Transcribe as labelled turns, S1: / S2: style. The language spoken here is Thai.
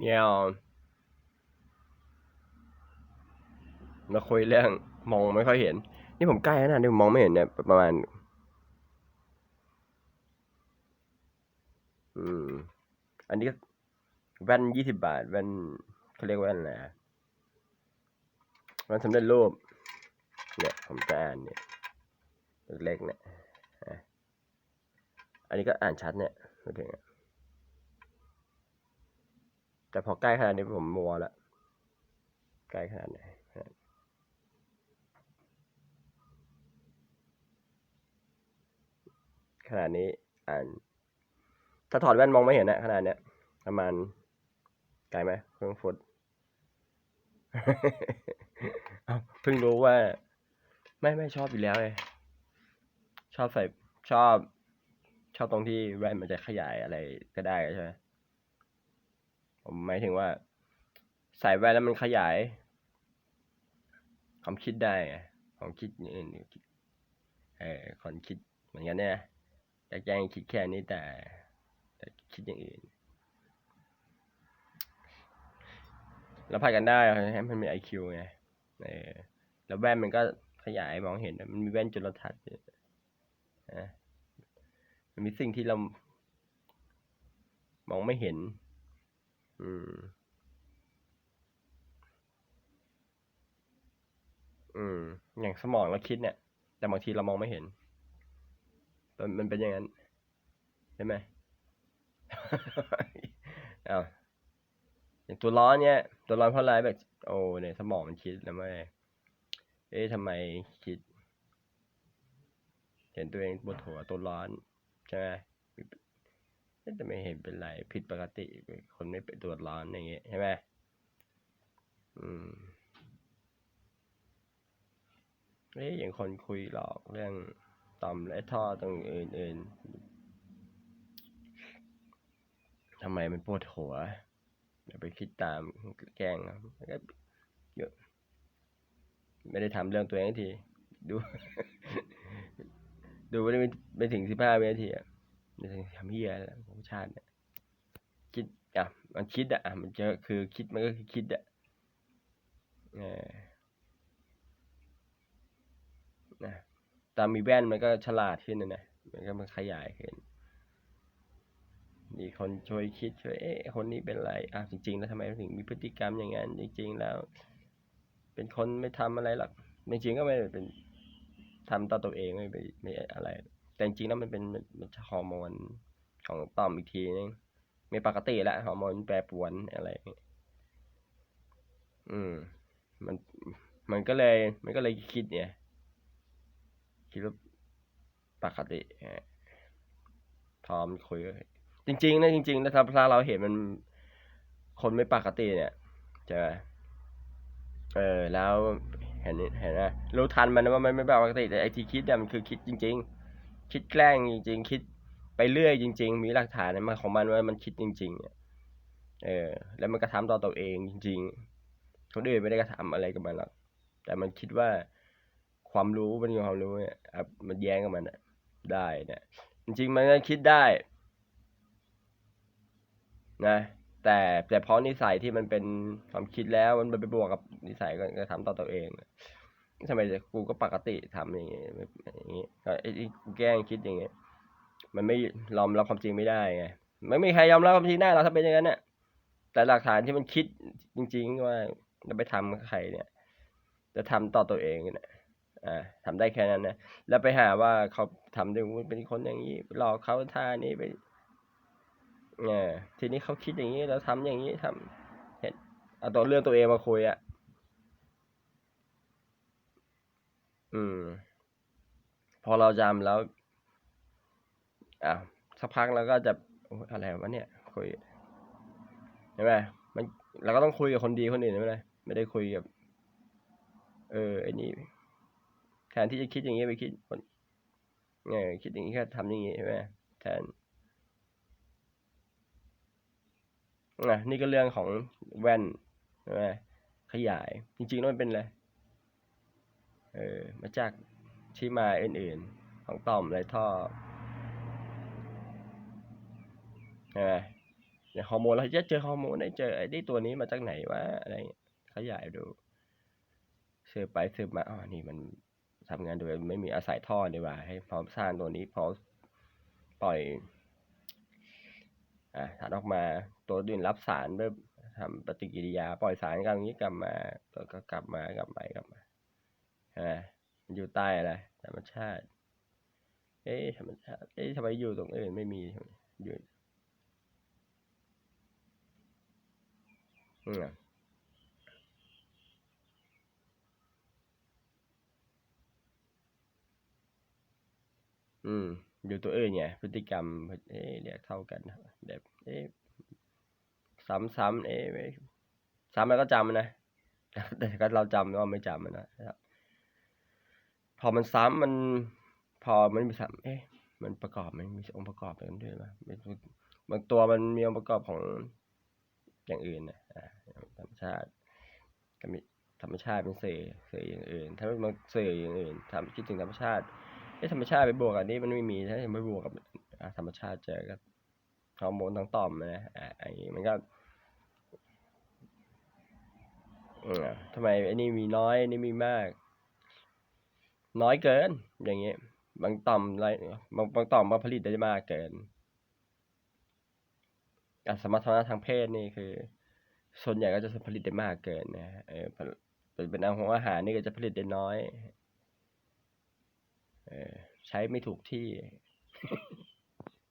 S1: เงี้ยมาคุยเรื่องมองไม่ค่อยเห็น นี่ผมใกล้ขนาดนี้ผมมองไม่เห็นเนี่ยประมาณ อืม อันนี้ก็แว่นยี่สิบบาท แว่นเขาเรียกว่าแว่นอะไรแว่นสำเร็จรูปเนี่ยผมจะอ่านเนี่ยเล็กๆเนี่ยอะอันนี้ก็อ่านชัดเนี่ยไม่ถึงอะ แต่พอใกล้ขนาดนี้ผมมัวละใกล้ขนาดไหนขนาดนี้อ่าน ถ้าถอดแว่นมองไม่เห็นนะขนาดเนี้ยประมาณไกลไหมเครื่องฟุตเอ้าเพิ่งรู้ว่า ไม่ไม่ชอบอยู่แล้วเลยชอบใส่ชอบ ชอบตรงที่แว่นมันจะขยายอะไรก็ได้ใช่ไหม ผมหมายถึงว่า ใส่แว่นแล้วมันขยายความคิดได้ไงความคิดอย่างอื่นเออคนคิดเหมือนกันเนี่ยอยากแจ้งคิดแค่นี้แต่ แต่คิดอย่างอื่นแล้วพากันได้ให้มันมีไอคิวไงเออแล้วแว่นมันก็ขยายมองเห็น มันมีแว่นจุลทรรศน์มันมีสิ่งที่เรามองไม่เห็น อืม อืม อย่างสมองเราคิดเนี่ย แต่บางทีเรามองไม่เห็น มันมันเป็นอย่างนั้นใช่ไหมเอาอย่างตัวร้อนเนี่ย ตัวร้อนเพราะอะไรแบบ โอ้เนี่ยสมองมันคิดแล้วไม่เอ๊ะทำไมคิด เห็นตัวเองปวดหัวตัวร้อนใช่ไหม แต่ไม่เห็นเป็นไร ผิดปกติ คนไม่เป็นตัวจร้อนอย่างเงี้ยใช่ไหมอืมเอ๊ะอย่างคนคุยหลอกเรื่องต่อมและท่อตรงอื่นๆทำไมมันปวดหัวอย่าไปคิดตามแกล้งก็เยอะไม่ได้ทำเรื่องตัวเองที ดู ดูไม่ได้ไม่ถึงสิบห้าวินาทีอะไม่ถึงทำเฮียแล้ว ของชาติเนี่ยคิดอะมันคิดอะมันเจอคือคิดมันก็คือคิดอะเออนะตามมีแว่นมันก็ฉลาดขึ้นนะนะมันก็มันขยายขึ้นมีคนช่วยคิดช่วยเอ๊ะคนนี้เป็นไรอะจริง ๆ แล้วทำไมถึงมีพฤติกรรมอย่างนั้นจริง ๆ แล้ว เป็นคนไม่ทำอะไรหรอกจริงๆก็ไม่ได้เป็นทำต่อตัวเองไม่ไปไม่อะไร แต่จริงๆแล้วมันเป็นมันมันฮอร์โมน ของต่อมอีกทีนึงไม่ปกติแล้วฮอร์โมนแปรปรวนอะไรนี่อืม มัน มันก็เลย มันก็เลยคิดเนี่ยคิดว่าปกติพร้อมคุยจริงๆนะจริงๆนะถ้าถ้าเราเห็นมันคนไม่ปกติเนี่ยใช่ไหมเออแล้วเห็นเห็นนะรู้ทันมันนะว่ามันไม่ปกติแต่ไอที่คิดเนี่ยมันคือคิดจริง ๆ คิดแกล้งจริง ๆ คิด ไปเรื่อยจริง ๆ มีหลักฐานมาของมันว่ามันคิดจริงๆเออ แล้วมันกระทำต่อตัวเองจริง ๆ คนอื่นไม่ได้กระทำอะไรกับมันหรอก แต่มันคิดว่าความรู้มันมีความรู้เนี่ยมันแย้งกับมันอะได้เนี่ยจริงๆมันก็คิดได้นะแต่แต่เพราะนิสัยที่มันเป็นความคิดแล้วมันไปบวกกับนิสัยก็ก็ทำต่อตัวเองทำไมกูก็ปกติทำอย่างงี้อย่างงี้ก็ไอ้ไอ้กูแกล้งคิดอย่างเงี้ย มันไม่ยอมรับความจริงไม่ได้ไงไม่มีใครยอมรับความจริงได้หรอกถ้าเป็นอย่างนั้นเนี่ยแต่หลักฐานที่มันคิดจริง ๆ ว่าจะไปทำกับใครเนี่ย จะทำต่อตัวเองเนี่ยอ่าทำได้แค่นั้นนะแล้วไปหาว่าเขาทำด้วยเป็นคนอย่างนี้หลอกเขาท่านี้ไปเออทีนี้เขาคิดอย่างนี้แล้วทำอย่างนี้ทำเห็นเอาตัวเรื่องตัวเองมาคุยอะอืม พอเราจำแล้ว อ่าสักพักเราก็จะอะไรวะเนี่ยคุยใช่ไหมมันเราก็ต้องคุยกับคนดีคนอื่นใช่ไหมไม่ได้คุยกับ เออไอ้นี่แทนที่จะคิดอย่างนี้ไปคิดคนเออคิดอย่างนี้แค่ทำอย่างนี้ใช่ไหมแทนอะนี่ก็เรื่องของแว่นใช่ไหมขยาย จริงๆแล้วมันเป็นอะไรเออมาจากที่มาอื่นๆ ของต่อมไรท่อ ใช่ไหมเนี่ยฮอร์โมนเราจะเจอฮอร์โมนได้เจอไอ้นี่ตัวนี้มาจากไหนวะอะไรเงี้ยขยายดูสืบไปสืบมาอ๋อนี่มันทำงานโดยไม่มีอาศัยท่อดีกว่า ให้พร้อมสร้างตัวนี้พอปล่อยอ่าสารออกมาตัวอื่นรับสารเริ่มทำปฏิกิริยา ปล่อยสารกันอย่างนี้กลับมาตัวก็กลับมากลับไปกลับมาใช่ไหมมันอยู่ใต้อะไรธรรมชาติ เอ๊ะธรรมชาติเอ๊ะทำไมอยู่ตรงอื่นไม่มีอยู่ อืมอืมอยู่ตัวเอื่นไงพฤติกรรม เอ๊ะเรียกเท่ากันแบบเอ๊ะซ้ำๆเอ๊ะซ้ำแล้วก็จำนะ แต่ก็เราจำว่าไม่จำมันนะครับ พอมันซ้ำมัน พอมันมีซ้ำเอ๊ะมันประกอบมันมีองค์ประกอบอะไรกันด้วยมั้ยบางตัวมันมีองค์ประกอบของอย่างอื่นนะอ่า ชาติก็มีธรรมชาติเป็นสื่อสื่ออย่างอื่น ถ้ามันสื่ออย่างอื่นทำคิดถึงธรรมชาติเอ๊ะธรรมชาติไปบวกกับนี้มันไม่มีถ้าไม่บวกกับธรรมชาติเจอก็ฮอร์โมนทั้งต่อมนะอ่าอันนี้มันก็อืมทำไมไอ้นี่มีน้อยไอ้นี่มีมาก น้อยเกิน อย่างเงี้ยบางต่อมอะไรบางบางต่อมมาผลิตได้มากเกินการสมรรถนะทางเพศนี่คือ ส่วนใหญ่ก็จะผลิตได้มากเกินนะฮะเออเป็นเป็นอาหารอาหารนี่ก็จะผลิตได้น้อย เออใช้ไม่ถูกที่